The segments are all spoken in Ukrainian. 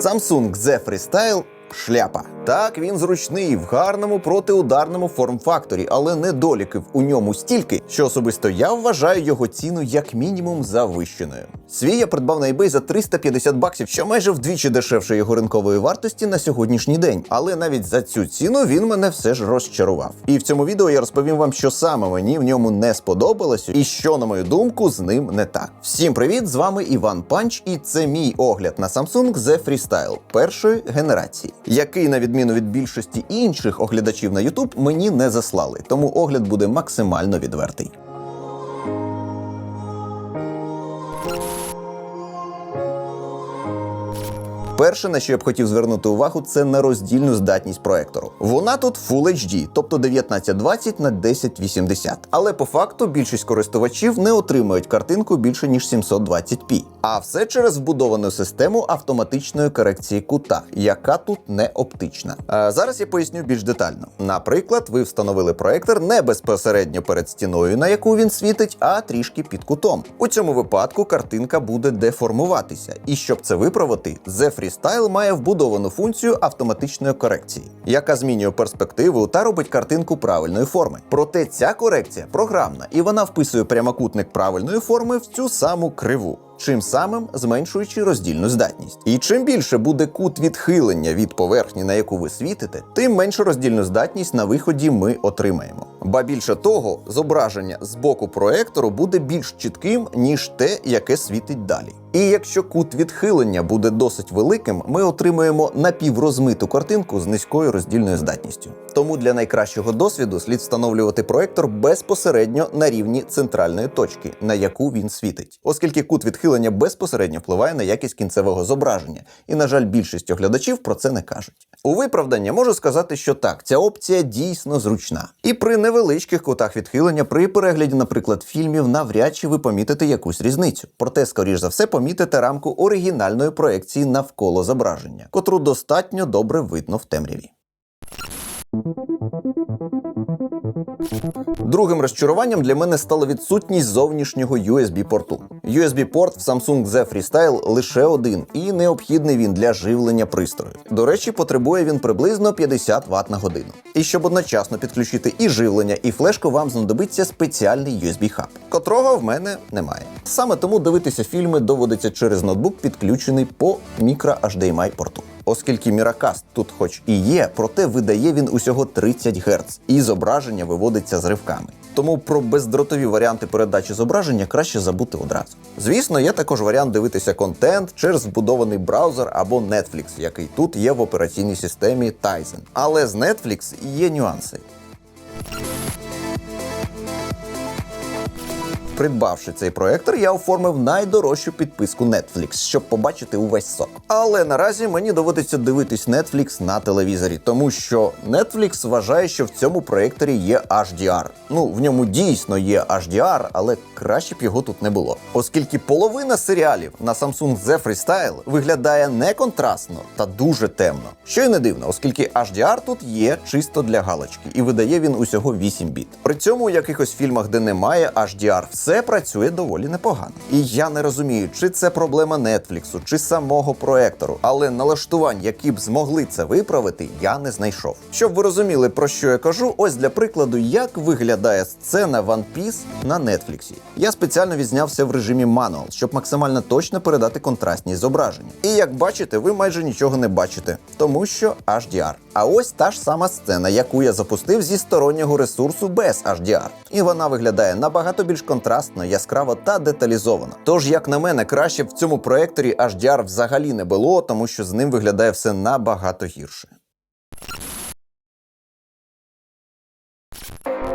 Samsung Z Freestyle шляпа. Так, він зручний в гарному протиударному форм-факторі, але недоліків у ньому стільки, що особисто я вважаю його ціну як мінімум завищеною. Свій я придбав на eBay за 350 баксів, що майже вдвічі дешевше його ринкової вартості на сьогоднішній день. Але навіть за цю ціну він мене все ж розчарував. І в цьому відео я розповім вам, що саме мені в ньому не сподобалося, і що, на мою думку, з ним не так. Всім привіт! З вами Іван Панч, і це мій огляд на Samsung Z Freestyle першої генерації, який, на відміну від більшості інших оглядачів на YouTube, мені не заслали. Тому огляд буде максимально відвертий. Перше, на що я б хотів звернути увагу, це на роздільну здатність проектору. Вона тут Full HD, тобто 1920 на 1080. Але по факту більшість користувачів не отримують картинку більше ніж 720p. А все через вбудовану систему автоматичної корекції кута, яка тут не оптична. А зараз я поясню більш детально. Наприклад, ви встановили проектор не безпосередньо перед стіною, на яку він світить, а трішки під кутом. У цьому випадку картинка буде деформуватися, і щоб це виправити, The Freestyle має вбудовану функцію автоматичної корекції, яка змінює перспективу та робить картинку правильної форми. Проте ця корекція програмна, і вона вписує прямокутник правильної форми в цю саму криву. Чим самим зменшуючи роздільну здатність. І чим більше буде кут відхилення від поверхні, на яку ви світите, тим меншу роздільну здатність на виході ми отримаємо. Ба більше того, зображення з боку проектору буде більш чітким, ніж те, яке світить далі. І якщо кут відхилення буде досить великим, ми отримуємо напіврозмиту картинку з низькою роздільною здатністю. Тому для найкращого досвіду слід встановлювати проектор безпосередньо на рівні центральної точки, на яку він світить, оскільки кут відхилення безпосередньо впливає на якість кінцевого зображення, і, на жаль, більшість оглядачів про це не кажуть. У виправдання можу сказати, що так, ця опція дійсно зручна. І при невеличких кутах відхилення, при перегляді, наприклад, фільмів, навряд чи ви помітите якусь різницю. Проте, скоріш за все, помітите рамку оригінальної проекції навколо зображення, котру достатньо добре видно в темряві. Другим розчаруванням для мене стала відсутність зовнішнього USB-порту. USB-порт в Samsung Z Freestyle лише один, і необхідний він для живлення пристрою. До речі, потребує він приблизно 50 Вт на годину. І щоб одночасно підключити і живлення, і флешку, вам знадобиться спеціальний USB-хаб, котрого в мене немає. Саме тому дивитися фільми доводиться через ноутбук, підключений по мікро HDMI порту. Оскільки Miracast тут хоч і є, проте видає він усього 30 Гц, і зображення виводиться з ривками. Тому про бездротові варіанти передачі зображення краще забути одразу. Звісно, є також варіант дивитися контент через вбудований браузер або Netflix, який тут є в операційній системі Tizen. Але з Netflix є нюанси. Придбавши цей проектор, я оформив найдорожчу підписку Netflix, щоб побачити увесь сок. Але наразі мені доводиться дивитись Netflix на телевізорі, тому що Netflix вважає, що в цьому проекторі є HDR. Ну, в ньому дійсно є HDR, але краще б його тут не було. Оскільки половина серіалів на Samsung Z Freestyle виглядає не контрастно та дуже темно. Що й не дивно, оскільки HDR тут є чисто для галочки, і видає він усього 8 біт. При цьому у якихось фільмах, де немає HDR, все працює доволі непогано. І я не розумію, чи це проблема Нетфліксу, чи самого проектору, але налаштувань, які б змогли це виправити, я не знайшов. Щоб ви розуміли, про що я кажу, ось для прикладу, як виглядає сцена One Piece на Нетфліксі. Я спеціально відзнявся в режимі Manual, щоб максимально точно передати контрастність зображення. І як бачите, ви майже нічого не бачите, тому що HDR. А ось та ж сама сцена, яку я запустив зі стороннього ресурсу без HDR. І вона виглядає набагато більш контрастно, яскраво та деталізовано. Тож, як на мене, краще в цьому проекторі HDR взагалі не було, тому що з ним виглядає все набагато гірше.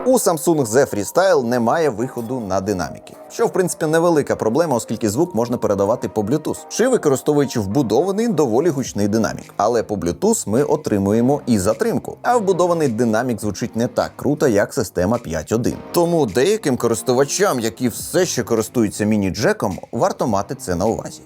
У Samsung Z Freestyle немає виходу на динаміки, що в принципі невелика проблема, оскільки звук можна передавати по Bluetooth, чи використовуючи вбудований доволі гучний динамік. Але по Bluetooth ми отримуємо і затримку. А вбудований динамік звучить не так круто, як система 5.1. Тому деяким користувачам, які все ще користуються міні-джеком, варто мати це на увазі.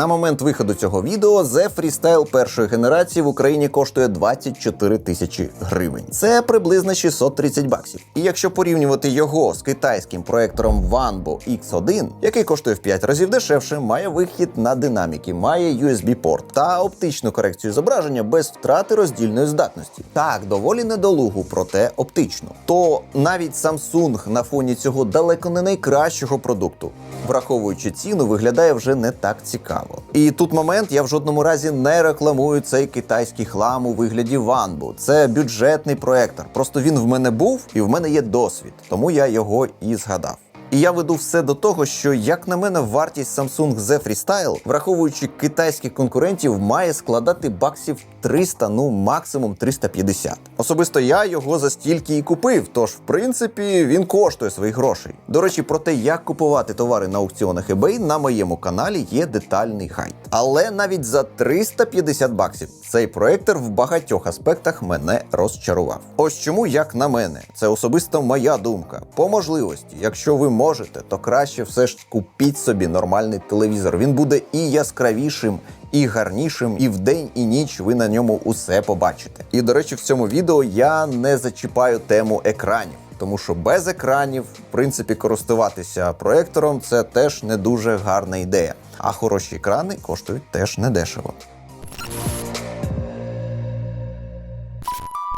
На момент виходу цього відео The Freestyle першої генерації в Україні коштує 24 тисячі гривень. Це приблизно 630 баксів. І якщо порівнювати його з китайським проектором Wanbo X1, який коштує в 5 разів дешевше, має вихід на динаміки, має USB-порт та оптичну корекцію зображення без втрати роздільної здатності. Так, доволі недолугу, проте оптично. То навіть Samsung на фоні цього далеко не найкращого продукту, враховуючи ціну, виглядає вже не так цікаво. І тут момент я в жодному разі не рекламую цей китайський хлам у вигляді ванбу. Це бюджетний проектор. Просто він в мене був і в мене є досвід, тому я його і згадав. І я веду все до того, що, як на мене, вартість Samsung Z Freestyle, враховуючи китайських конкурентів, має складати баксів 300, ну максимум 350. Особисто я його за стільки і купив, тож в принципі він коштує своїх грошей. До речі, про те, як купувати товари на аукціонах eBay, на моєму каналі є детальний хайт. Але навіть за 350 баксів цей проектор в багатьох аспектах мене розчарував. Ось чому, як на мене, це особисто моя думка. По можливості, якщо ви можете, то краще все ж купіть собі нормальний телевізор. Він буде і яскравішим, і гарнішим, і вдень, і ніч ви на ньому усе побачите. І до речі, в цьому відео я не зачіпаю тему екранів. Тому що без екранів, в принципі, користуватися проектором це теж не дуже гарна ідея. А хороші екрани коштують теж недешево.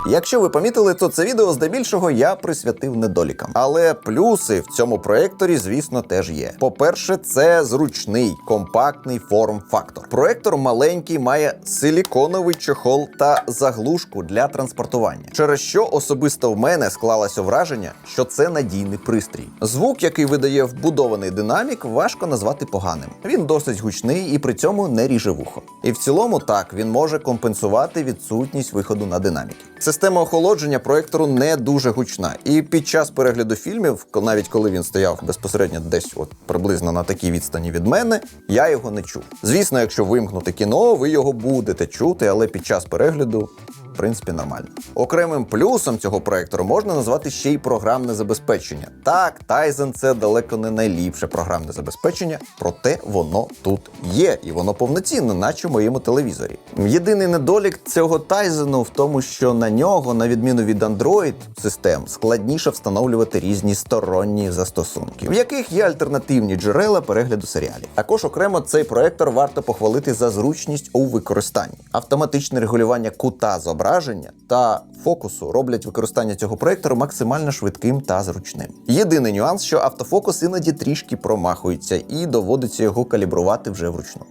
Якщо ви помітили, то це відео здебільшого я присвятив недолікам. Але плюси в цьому проекторі, звісно, теж є. По-перше, це зручний компактний форм-фактор. Проектор маленький, має силіконовий чохол та заглушку для транспортування, через що особисто в мене склалося враження, що це надійний пристрій. Звук, який видає вбудований динамік, важко назвати поганим. Він досить гучний і при цьому не ріже вухо. І в цілому так він може компенсувати відсутність виходу на динаміки. Система охолодження проектору не дуже гучна, і під час перегляду фільмів, навіть коли він стояв безпосередньо десь, от приблизно на такій відстані від мене, я його не чув. Звісно, якщо вимкнути кіно, ви його будете чути, але під час перегляду. В принципі, нормально. Окремим плюсом цього проектору можна назвати ще й програмне забезпечення. Так, Tizen це далеко не найліпше програмне забезпечення, проте воно тут є, і воно повноцінне, наче в моєму телевізорі. Єдиний недолік цього Tizen в тому, що на нього, на відміну від Android систем, складніше встановлювати різні сторонні застосунки, в яких є альтернативні джерела перегляду серіалів. Також окремо цей проектор варто похвалити за зручність у використанні. Автоматичне регулювання кута зображення та фокусу роблять використання цього проектору максимально швидким та зручним. Єдиний нюанс, що автофокус іноді трішки промахується і доводиться його калібрувати вже вручну.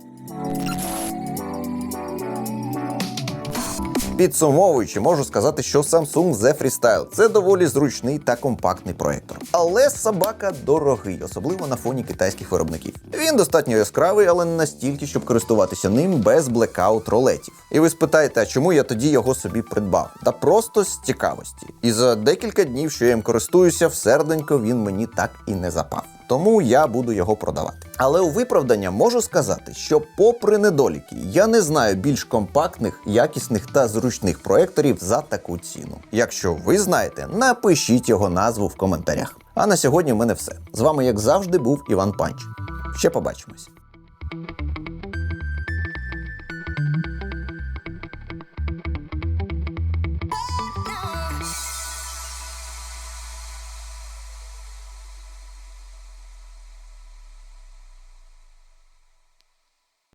Підсумовуючи, можу сказати, що Samsung Z Freestyle це доволі зручний та компактний проектор. Але собака дорогий, особливо на фоні китайських виробників. Він достатньо яскравий, але не настільки, щоб користуватися ним без блекаут ролетів. І ви спитаєте, а чому я тоді його собі придбав? Та просто з цікавості. І за декілька днів, що я їм користуюся, всерденько він мені так і не запав. Тому я буду його продавати. Але у виправдання можу сказати, що, попри недоліки, я не знаю більш компактних, якісних та зручних проекторів за таку ціну. Якщо ви знаєте, напишіть його назву в коментарях. А на сьогодні в мене все. З вами, як завжди, був Іван Панч. Ще побачимось.